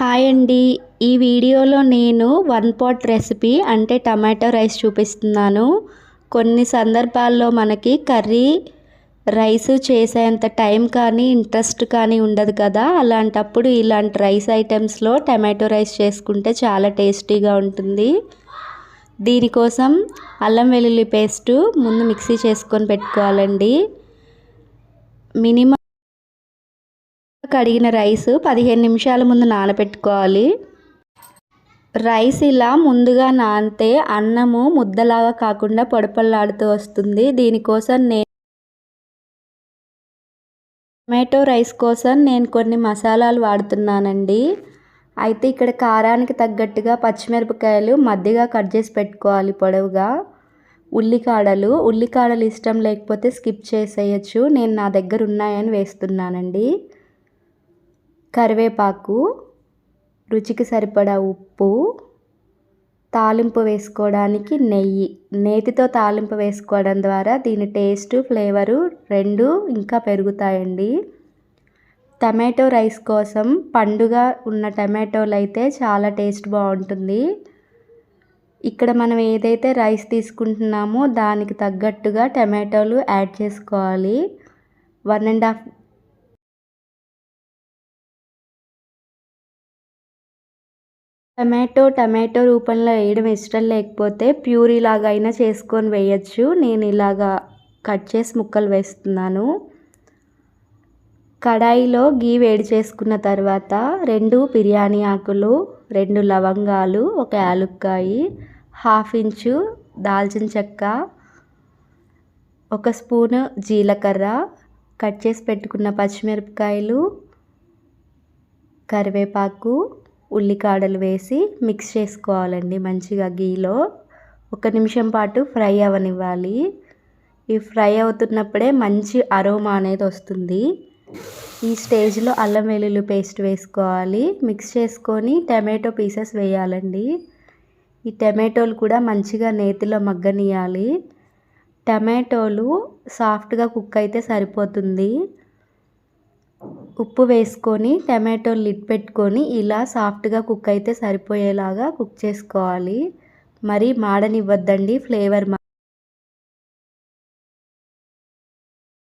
Hi అండి. ఈ వీడియోలో నేను వన్ పాట్ రెసిపీ అంటే టమాటో రైస్ చూపిస్తున్నాను. కొన్ని సందర్భాల్లో మనకి కర్రీ రైస్ చేసేంత టైం కానీ ఇంట్రెస్ట్ కానీ ఉండదు కదా. అలాంటప్పుడు ఇలాంటి రైస్ ఐటమ్స్లో టమాటో రైస్ చేసుకుంటే చాలా టేస్టీగా ఉంటుంది. దీనికోసం అల్లం వెల్లుల్లి పేస్టు ముందు మిక్సీ చేసుకొని పెట్టుకోవాలండి. మినిమం కడిగిన రైస్ పదిహేను నిమిషాల ముందు నానబెట్టుకోవాలి. రైస్ ఇలా ముందుగా నానితే అన్నము ముద్దలాగా కాకుండా పొడపల్లాడుతూ వస్తుంది. దీనికోసం నేను టమాటో రైస్ కోసం నేను కొన్ని మసాలాలు వాడుతున్నానండి. అయితే ఇక్కడ కారానికి తగ్గట్టుగా పచ్చిమిరపకాయలు మధ్యగా కట్ చేసి పెట్టుకోవాలి పొడవుగా. ఉల్లికాడలు ఉల్లికాడలు ఇష్టం లేకపోతే స్కిప్ చేసేయచ్చు. నేను నా దగ్గర ఉన్నాయని వేస్తున్నానండి. కరివేపాకు రుచికి సరిపడా ఉప్పు తాలింపు వేసుకోవడానికి నెయ్యి. నేతితో తాలింపు వేసుకోవడం ద్వారా దీని టేస్ట్ ఫ్లేవరు రెండు ఇంకా పెరుగుతాయండి. టమాటో రైస్ కోసం పండుగ ఉన్న టమాటోలు అయితే చాలా టేస్ట్ బాగుంటుంది. ఇక్కడ మనం ఏదైతే రైస్ తీసుకుంటున్నామో దానికి తగ్గట్టుగా టమాటోలు యాడ్ చేసుకోవాలి. One and half tomato tomato రూపంలో వేయడం ఇష్టం లేకపోతే ప్యూరీ లాగా అయినా చేసుకొని వేయచ్చు. నేను ఇలాగా కట్ చేసి ముక్కలు వేస్తున్నాను. కడాయిలో గీ వేడి చేసుకున్న తర్వాత రెండు బిర్యానీ ఆకులు రెండు లవంగాలు ఒక యాలుక్కాయి హాఫ్ ఇంచు దాల్చిన చెక్క ఒక స్పూను జీలకర్ర కట్ చేసి పెట్టుకున్న పచ్చిమిరపకాయలు కరివేపాకు ఉల్లికాడలు వేసి మిక్స్ చేసుకోవాలండి మంచిగా గీలో. ఒక నిమిషం పాటు ఫ్రై అవనివ్వాలి. ఈ ఫ్రై అవుతున్నప్పుడే మంచి అరోమా అనేది వస్తుంది. ఈ స్టేజ్లో అల్లం వెల్లుల్లి పేస్ట్ వేసుకోవాలి. మిక్స్ చేసుకొని టమాటో పీసెస్ వేయాలండి. ఈ టమాటోలు కూడా మంచిగా నేతిలో మగ్గనియాలి. టమాటోలు సాఫ్ట్గా కుక్ అయితే సరిపోతుంది. ఉప్పు వేసుకొని టమాటో లిడ్ పెట్టుకొని ఇలా సాఫ్ట్గా కుక్ అయితే సరిపోయేలాగా కుక్ చేసుకోవాలి. మరి మాడనివ్వద్దండి ఫ్లేవర్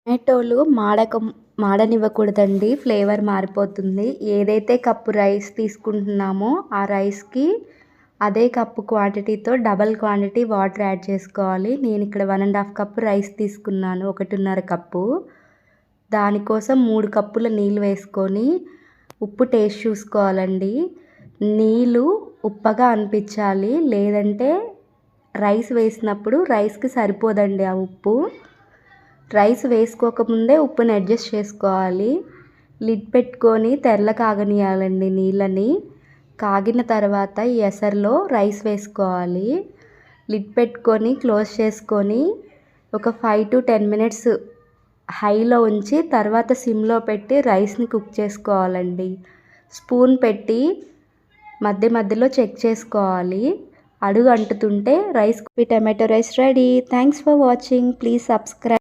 టమాటోలు మాడక మాడనివ్వకూడదండి ఫ్లేవర్ మారిపోతుంది. ఏదైతే కప్పు రైస్ తీసుకుంటున్నామో ఆ రైస్కి అదే కప్పు క్వాంటిటీతో డబల్ క్వాంటిటీ వాటర్ యాడ్ చేసుకోవాలి. నేను ఇక్కడ one and half cup rice తీసుకున్నాను ఒకటిన్నర కప్పు. దానికోసం మూడు కప్పుల నీళ్ళు వేసుకొని ఉప్పు టేస్ట్ చూసుకోవాలండి. నీళ్ళు ఉప్పగా అనిపించాలి లేదంటే రైస్ వేసినప్పుడు రైస్కి సరిపోదండి ఆ ఉప్పు. రైస్ వేసుకోకముందే ఉప్పుని అడ్జస్ట్ చేసుకోవాలి. లిడ్ పెట్టుకొని తెల్ల కాగనియాలండి నీళ్ళని. కాగిన తర్వాత ఈ ఎసర్లో రైస్ వేసుకోవాలి. లిడ్ పెట్టుకొని క్లోజ్ చేసుకొని ఒక ఫైవ్ టు టెన్ మినిట్స్ హైలో ఉంచి తర్వాత సిమ్లో పెట్టి రైస్ని కుక్ చేసుకోవాలండి. స్పూన్ పెట్టి మధ్య మధ్యలో చెక్ చేసుకోవాలి. అడుగు అంటుతుంటే rice tomato rice ready. Thanks for watching. Please subscribe